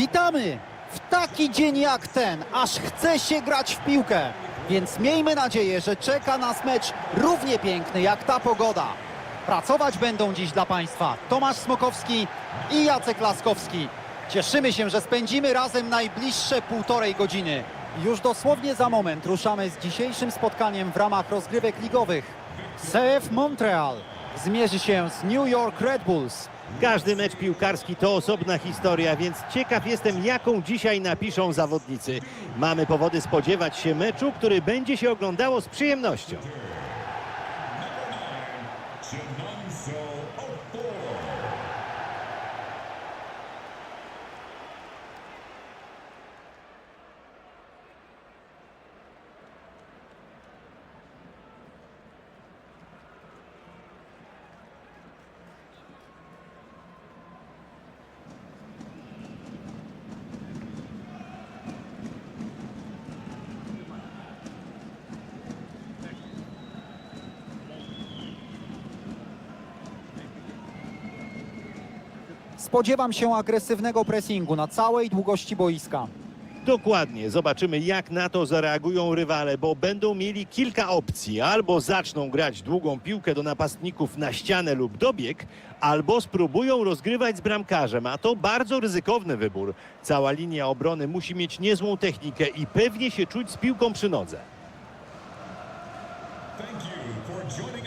Witamy! W taki dzień jak ten, aż chce się grać w piłkę. Więc miejmy nadzieję, że czeka nas mecz równie piękny jak ta pogoda. Pracować będą dziś dla Państwa Tomasz Smokowski i Jacek Laskowski. Cieszymy się, że spędzimy razem najbliższe półtorej godziny. Już dosłownie za moment ruszamy z dzisiejszym spotkaniem w ramach rozgrywek ligowych. CF Montreal zmierzy się z New York Red Bulls. Każdy mecz piłkarski to osobna historia, więc ciekaw jestem, jaką dzisiaj napiszą zawodnicy. Mamy powody spodziewać się meczu, który będzie się oglądało z przyjemnością. Spodziewam się agresywnego pressingu na całej długości boiska. Dokładnie, zobaczymy jak na to zareagują rywale, bo będą mieli kilka opcji. Albo zaczną grać długą piłkę do napastników na ścianę lub dobieg, albo spróbują rozgrywać z bramkarzem, a to bardzo ryzykowny wybór. Cała linia obrony musi mieć niezłą technikę i pewnie się czuć z piłką przy nodze. Thank you for joining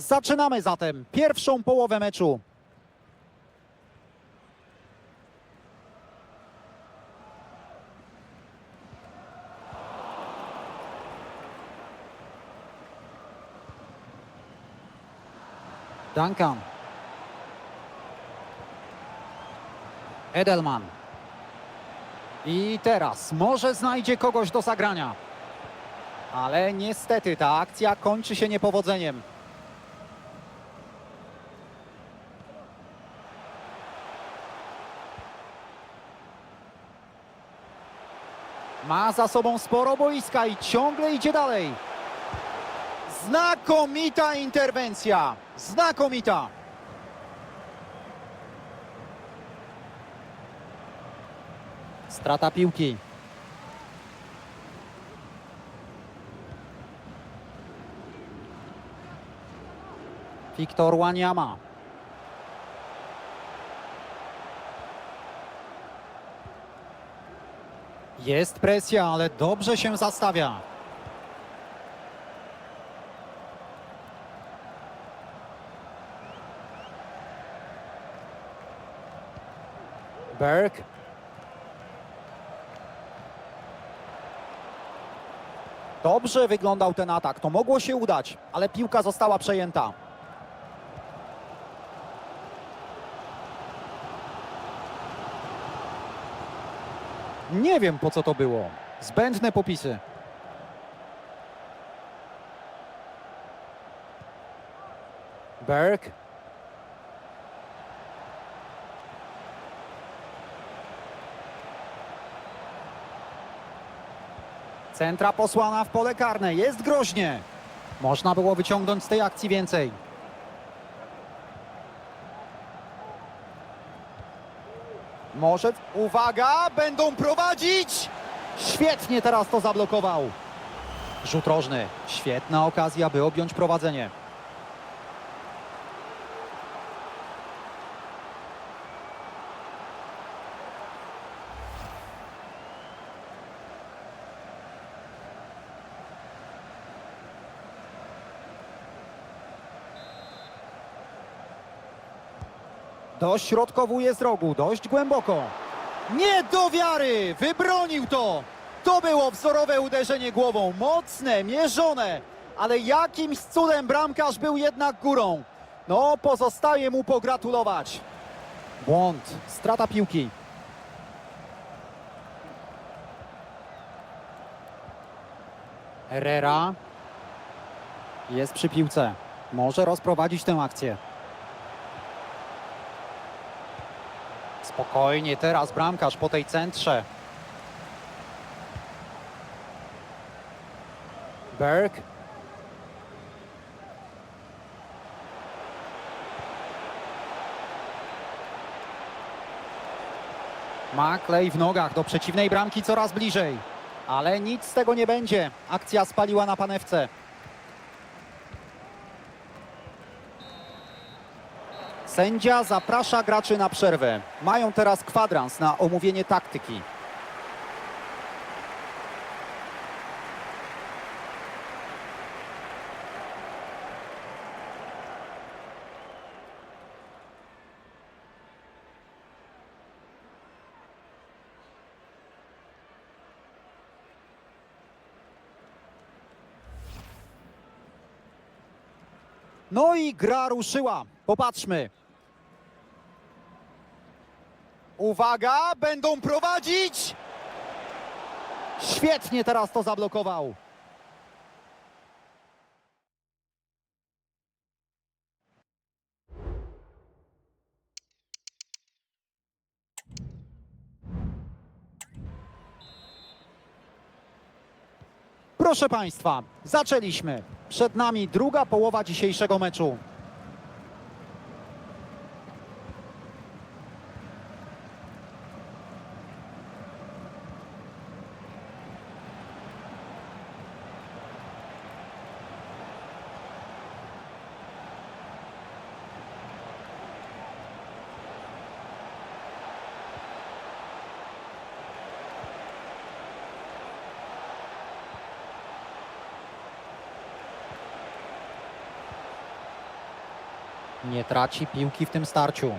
Zaczynamy zatem pierwszą połowę meczu. Duncan. Edelman. I teraz może znajdzie kogoś do zagrania. Ale niestety ta akcja kończy się niepowodzeniem. Ma za sobą sporo boiska i ciągle idzie dalej. Znakomita interwencja. Znakomita. Strata piłki. Wiktor Łaniama. Jest presja, ale dobrze się zastawia. Berg. Dobrze wyglądał ten atak. To mogło się udać, ale piłka została przejęta. Nie wiem po co to było. Zbędne popisy. Berg. Centra posłana w pole karne. Jest groźnie. Można było wyciągnąć z tej akcji więcej. Może, uwaga, będą prowadzić! Świetnie teraz to zablokował. Rzut rożny. Świetna okazja, by objąć prowadzenie. Dośrodkowuje z rogu, dość głęboko. Nie do wiary! Wybronił to! To było wzorowe uderzenie głową. Mocne, mierzone. Ale jakimś cudem bramkarz był jednak górą. No, pozostaje mu pogratulować. Błąd, strata piłki. Herrera jest przy piłce. Może rozprowadzić tę akcję. Spokojnie, teraz bramkarz po tej centrze. Berg. Maklej w nogach do przeciwnej bramki coraz bliżej. Ale nic z tego nie będzie. Akcja spaliła na panewce. Sędzia zaprasza graczy na przerwę. Mają teraz kwadrans na omówienie taktyki. No i gra ruszyła. Popatrzmy. Uwaga, będą prowadzić! Świetnie teraz to zablokował. Proszę Państwa, zaczęliśmy. Przed nami druga połowa dzisiejszego meczu. Nie traci piłki w tym starciu.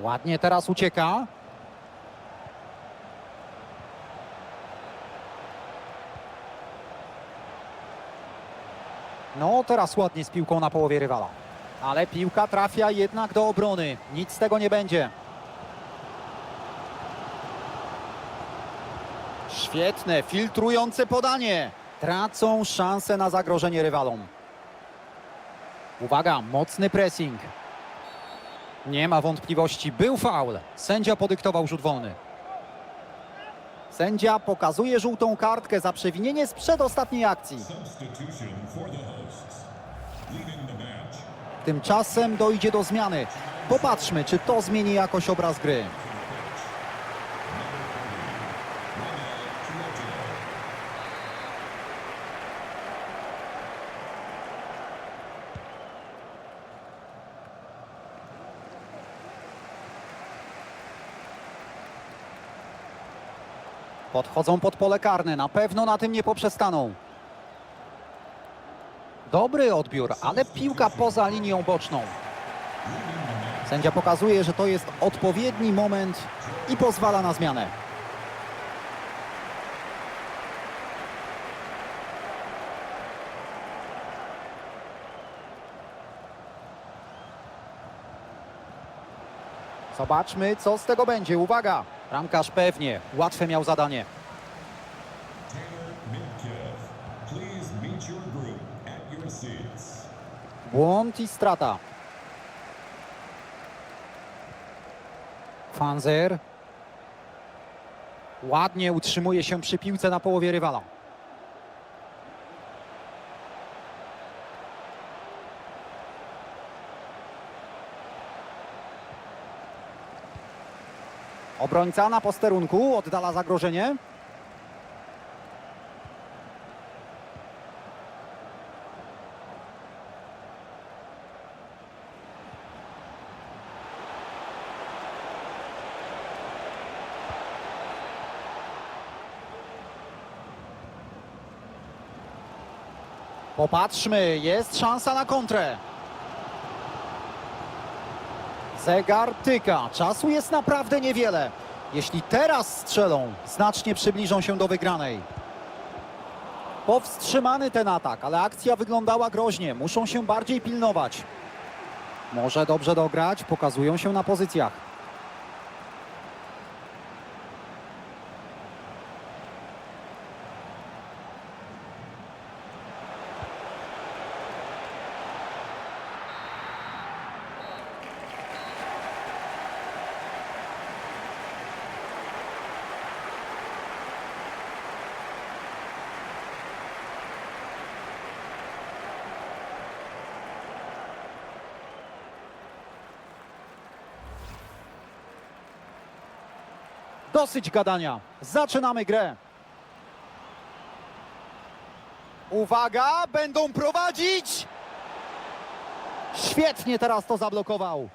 Ładnie teraz ucieka. No, teraz ładnie z piłką na połowie rywala. Ale piłka trafia jednak do obrony. Nic z tego nie będzie. Świetne, filtrujące podanie. Tracą szansę na zagrożenie rywalom. Uwaga, mocny pressing. Nie ma wątpliwości, był faul. Sędzia podyktował rzut wolny. Sędzia pokazuje żółtą kartkę za przewinienie z przedostatniej akcji. Tymczasem dojdzie do zmiany. Popatrzmy, czy to zmieni jakoś obraz gry. Podchodzą pod pole karne, na pewno na tym nie poprzestaną. Dobry odbiór, ale piłka poza linią boczną. Sędzia pokazuje, że to jest odpowiedni moment i pozwala na zmianę. Zobaczmy, co z tego będzie. Uwaga! Ramkarz pewnie, łatwe miał zadanie. Błąd i strata. Fanzer. Ładnie utrzymuje się przy piłce na połowie rywala. Obrońca na posterunku oddala zagrożenie. Popatrzmy, jest szansa na kontrę. Zegar tyka, czasu jest naprawdę niewiele. Jeśli teraz strzelą, znacznie przybliżą się do wygranej. Powstrzymany ten atak, ale akcja wyglądała groźnie. Muszą się bardziej pilnować. Może dobrze dograć, pokazują się na pozycjach. Dosyć gadania. Zaczynamy grę. Uwaga, będą prowadzić! Świetnie teraz to zablokował.